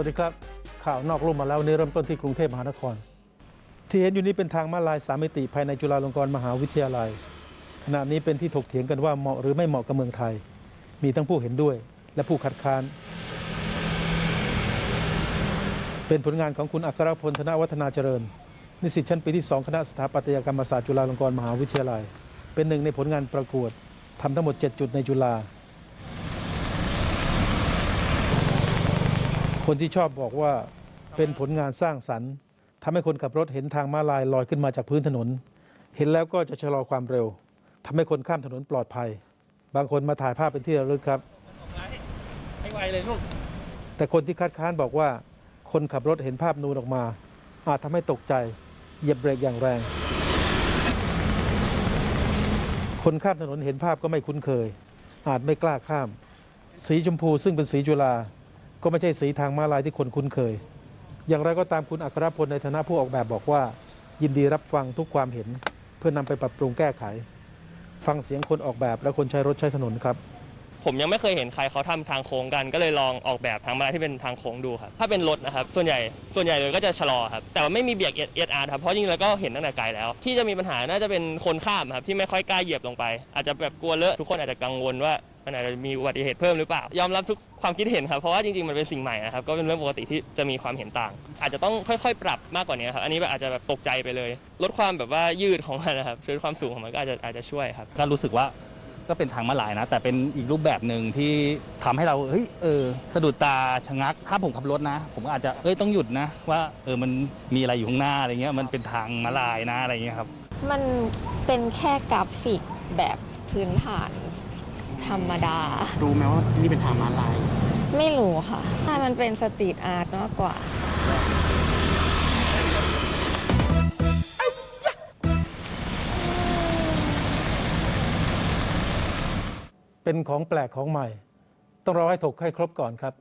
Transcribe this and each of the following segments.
วัสดีครับ ข่าวนอกร่มมาแล้วนนี้เริ่มต้นที่กรุงเทพมหานคร ที่เห็นอยู่นี้เป็นทางม้าลายสามมิติภายในจุฬาลงกรณ์มหาวิทยาลัย ขณะนี้เป็นที่ถกเถียงกันว่าเหมาะหรือไม่เหมาะกับเมืองไทย มีทั้งผู้เห็นด้วยและผู้คัดค้าน เป็นผลงานของคุณอัครพลธนวัฒนาเจริญ นิสิตชั้นปีที่ 2 คณะสถาปัตยกรรมศาสตร์จุฬาลงกรณ์มหาวิทยาลัย เป็นหนึ่งในผลงานประกวดทำทั้งหมด 7 จุดในจุฬา คนที่ชอบบอกว่าเป็นผลงานสร้างสรรค์ทำให้คนขับรถเห็นทางม้าลายลอยขึ้นมาจากพื้นถนน เห็นแล้วก็จะชะลอความเร็วทำให้คนข้ามถนนปลอดภัย บางคนมาถ่ายภาพเป็นที่ระลึกครับ ให้ไวเลยลูก แต่คนที่คัดค้านบอกว่า คนขับรถเห็นภาพนูนออกมา อาจทำให้ตกใจ เหยียบเบรกอย่างแรง คนข้ามถนนเห็นภาพก็ไม่คุ้นเคย อาจไม่กล้าข้าม สีชมพูซึ่งเป็นสีจุฬา ก็ไม่ใช่สีทางม้าลายที่คนคุ้นเคย อย่างไรก็ตามคุณอัครพลในฐานะผู้ออกแบบบอกว่า ยินดีรับฟังทุกความเห็น เพื่อนำไปปรับปรุงแก้ไข ฟังเสียงคนออกแบบและคนใช้รถใช้ถนนครับ ผมยังไม่เคยเห็นใครเขาทำทางโค้งกัน ก็เลยลองออกแบบทางมาลายที่เป็นทางโค้งดูครับถ้าเป็นรถนะครับส่วนใหญ่ส่วนใหญ่เลยก็จะชะลอครับแต่ว่าไม่มีเบียกเอสอาร์ครับเพราะจริงๆแล้วก็เห็นตั้งแต่ไกลแล้ว ที่จะมีปัญหาน่าจะเป็นคนข้ามครับที่ไม่ค่อยกล้าเหยียบลงไป อาจจะแบบกลัวเลอะทุกคนอาจจะกังวลว่ามันอาจจะมีอุบัติเหตุเพิ่มหรือเปล่า ยอมรับทุกความคิดเห็นครับ เพราะว่าจริงๆ มันเป็นสิ่งใหม่นะครับ ก็เป็นเรื่องปกติที่จะมีความเห็นต่าง อาจจะต้องค่อยๆ ปรับมากกว่านี้ครับ อันนี้แบบอาจจะแบบตกใจไปเลย ลดความแบบว่ายืดของมันนะครับลดความสูงของมันก็อาจจะอาจจะช่วยครับ ก็รู้สึกว่า ก็เป็นทางมาลายนะ แต่เป็นอีกรูปแบบหนึ่งที่ทำให้เราเฮ้ยเออสะดุดตาชะงัก ถ้าผมขับรถนะ ผมก็อาจจะเอ้ยต้องหยุดนะ ว่าเออมันมีอะไรอยู่ข้างหน้าอะไรเงี้ยมันเป็นทางมาลายนะอะไรเงี้ยครับ มันเป็นแค่กราฟิกแบบพื้นฐานธรรมดา รู้ไหมว่านี่เป็นทางม้าลาย ไม่รู้ค่ะถ้ามันเป็นสตรีทอาร์ตมากกว่า เป็นของแปลกของใหม่ ต้องรอให้ถกให้ครบก่อนครับ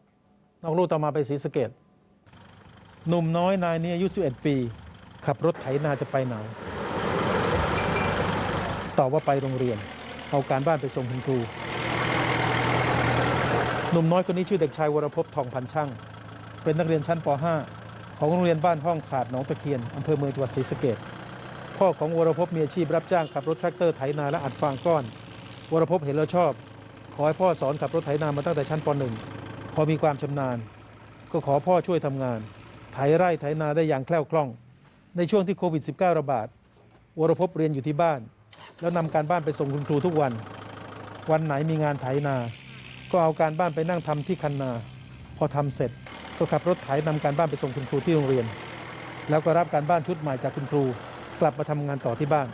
น้องลูกต่อมาไปศรีสะเกดหนุ่มน้อยนายนี้อายุ 11 ปี ขับรถไถนาจะไปไหนตอบว่าไปโรงเรียน เอาการบ้านไปส่งคุณครูหนุ่มน้อยคนนี้ชื่อเด็กชายวรพทองพันช่าง เป็นนักเรียนชั้นป .5 ของโรงเรียนบ้านห้องขาดหนองตะเคียนอำเภอเมืองจังหวัดศรีสะเกดพ่อของวรพมีอาชีพรับจ้างขับรถแทรกเตอร์ไถนาและอัดฟางก้อน วรพเห็นแล้วชอบ ขอให้พ่อสอนขับรถไถนามาตั้งแต่ชั้นป .1 พอมีความชำนาญ ก็ขอพ่อช่วยทำงาน ไถไร่ไถนาได้อย่างแคล่วคล่อง ในช่วงที่โควิด -19 ระบาด วรพบเรียนอยู่ที่บ้าน แล้วนำการบ้านไปส่งคุณครูทุกวัน วันไหนมีงานไถนา ก็เอาการบ้านไปนั่งทำที่คันนา พอทำเสร็จก็ขับรถไถนำการบ้านไปส่งคุณครูที่โรงเรียน แล้วก็รับการบ้านชุดใหม่จากคุณครู กลับมาทำงานต่อที่บ้าน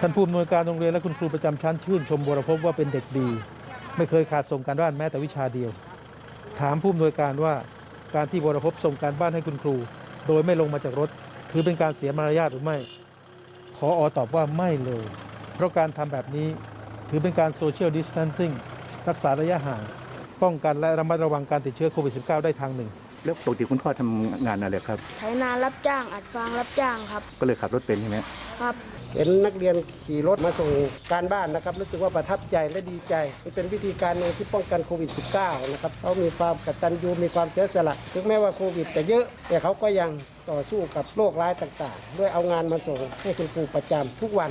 ท่านผู้อำนวยการโรงเรียนและคุณครูประจำชั้นชื่นชมวรพว่าเป็นเด็กดี ไม่เคยขาดส่งการบ้านแม้แต่วิชาเดียว ถามผู้อำนวยการว่าการที่วรพส่งการบ้านให้คุณครู โดยไม่ลงมาจากรถ ถือเป็นการเสียมารยาทหรือไม่ขออตอบว่าไม่เลย เพราะการทำแบบนี้ถือเป็นการโซเชียลดิส a ทนซิ่งรักษาระยะห่าง ป้องกันและระมัดระวังการติดเชื้อโควิด -19 ได้ทางหนึ่ง แล้วปกติคุณพ่อทำงานอะไรครับ ไถนารับจ้างอัดฟางรับจ้างครับ ก็เลยขับรถเป็นใช่ไหม ครับ เห็นนักเรียนขี่รถมาส่งการบ้านนะครับ รู้สึกว่าประทับใจและดีใจนี่เป็นวิธีการหนึ่งที่ป้องกันโควิด -19 นะครับเขามีความกตัญญูมีความเสียสละถึงแม้ว่าโควิดจะเยอะ แต่เขาก็ยังต่อสู้กับโรคร้ายต่าง ๆ ด้วยเอางานมาส่งให้คุณครูประจำทุกวัน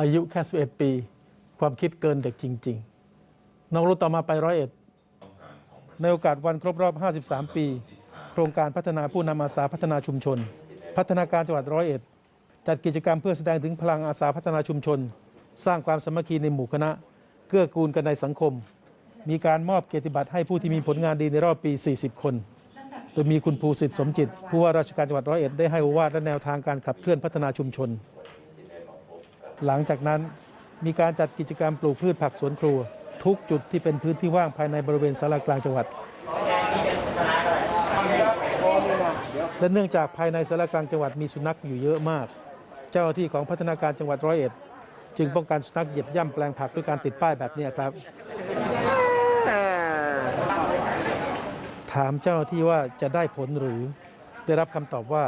อายุแค่11ปี ความคิดเกินเด็กจริง ๆ น้องรู้ต่อมาไปร้อยเอ็ด ในโอกาสวันครบรอบ 53 ปี โครงการพัฒนาผู้นำอาสาพัฒนาชุมชน พัฒนาการจังหวัดร้อยเอ็ด จัดกิจกรรมเพื่อแสดงถึงพลังอาสาพัฒนาชุมชน สร้างความสามัคคีในหมู่คณะ เกื้อกูลกันในสังคม มีการมอบเกียรติบัตรให้ผู้ที่มีผลงานดีในรอบปี 40 คน โดยมีคุณภูสิทธิ์สมจิต ผู้ว่าราชการจังหวัดร้อยเอ็ดได้ให้โอวาทและแนวทางการขับเคลื่อนพัฒนาชุมชน หลังจากนั้น มีการจัดกิจกรรมปลูกพืชผักสวนครัว ทุกจุดที่เป็นพื้นที่ว่างภายในบริเวณสารากลางจังหวัด และเนื่องจากภายในสารกลางจังหวัดมีสุนัขอยู่เยอะมาก เจ้าหน้าที่ของพัฒนาการจังหวัดร้อยเอ็ด จึงป้องกันสุนัขเหยียบย่ำแปลงผักด้วยการติดป้ายแบบนี้ครับ ถามเจ้าหน้าที่ว่าจะได้ผลหรือ ได้รับคำตอบว่า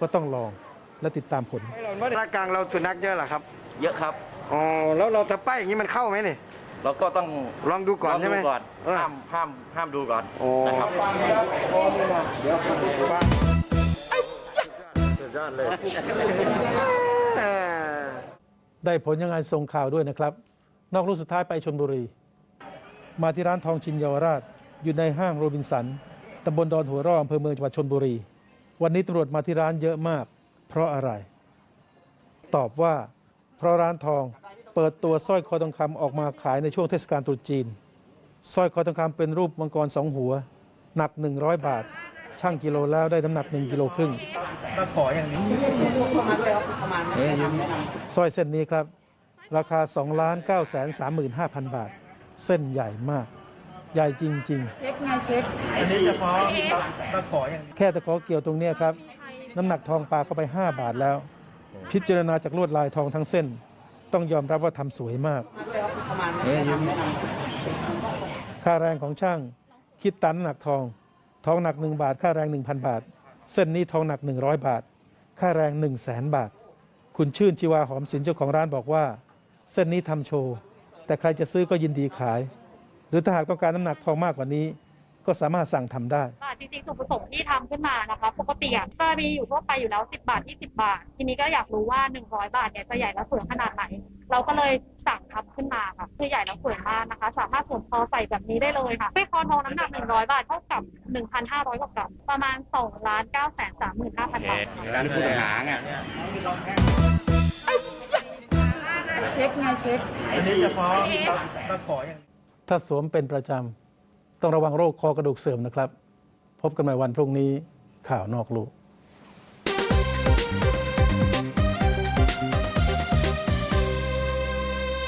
ก็ต้องลองและติดตามผลภาคกลางเราสุนัขเยอะเหรอครับ เยอะครับ อ๋อแล้วเราถ้าป้ายอย่างนี้มันเข้าไหมนี่ เราก็ต้องลองดูก่อนลองใช่ไหมดูก่อนเออห้ามห้ามห้ามดูก่อนโอ้ นะครับสุดยอดเลย ได้ผลยังไงส่งข่าวด้วยนะครับ นอกรูสุดท้ายไปชนบุรี มาที่ร้านทองชินเยาวราช อยู่ในห้างโรบินสันตำบลดอนหัวร่ออำเภอเมืองจังหวัดชนบุรี วันนี้ตำรวจมาที่ร้านเยอะมาก เพราะอะไร ตอบว่า เพราะร้านทองเปิดตัวสร้อยคอทองคำออกมาขายในช่วงเทศกาลตรุษจีนสร้อยคอทองคำเป็นรูปมังกรสองหัว หนัก 100 บาท ช่างกิโลแล้วได้น้ำหนัก 1 กิโลครึ่งสร้อยเส้นนี้ครับ ราคา2ล้าน9แสน35,000 บาท เส้นใหญ่มาก ใหญ่จริง ๆ เช็คไงเช็คแค่ตะขอเกี่ยวตรงเนี้ยครับ น้ำหนักทองปลาเข้าไป 5 บาทแล้ว พิจารณาจากลวดลายทองทั้งเส้น ต้องยอมรับว่าทำสวยมาก ค่าแรงของช่าง คิดตันหนักทอง ทองหนัก 1 บาท ค่าแรง 1,000 บาท เส้นนี้ทองหนัก 100 บาท ค่าแรง 1 0 0 0 0แสนบาท คุณชื่นชีวาหอมสินเจ้าของร้านบอกว่า เส้นนี้ทำโชว์ แต่ใครจะซื้อก็ยินดีขาย หรือถ้าหากต้องการน้ำหนักทองมากกว่านี้ ก็สามารถสั่งทำได้ จริงๆส่วนผสมที่ทำขึ้นมานะคะ ปกติอะก็มีอยู่ทั่วไปอยู่แล้ว 10 บาท 20 บาท ทีนี้ก็อยากรู้ว่า 100 บาทเนี่ยจะใหญ่และสวยขนาดไหน เราก็เลยสั่งทำขึ้นมาค่ะคือใหญ่และสวยมากนะคะ สามารถสวมคอใส่แบบนี้ได้เลยค่ะด้วยคอทองน้ำหนัก 100 บาทเท่ากับ 1,500กว่ากรัมประมาณ2ล้าน9แสน35,000บาทค่ะการผู้ต้องหาไงเช็คไงเช็คถ้าสวมเป็นประจำต้องระวังโรคคอกระดูกเสื่อมนะครับ พบกันใหม่วันพรุ่งนี้ข่าวนอกลูก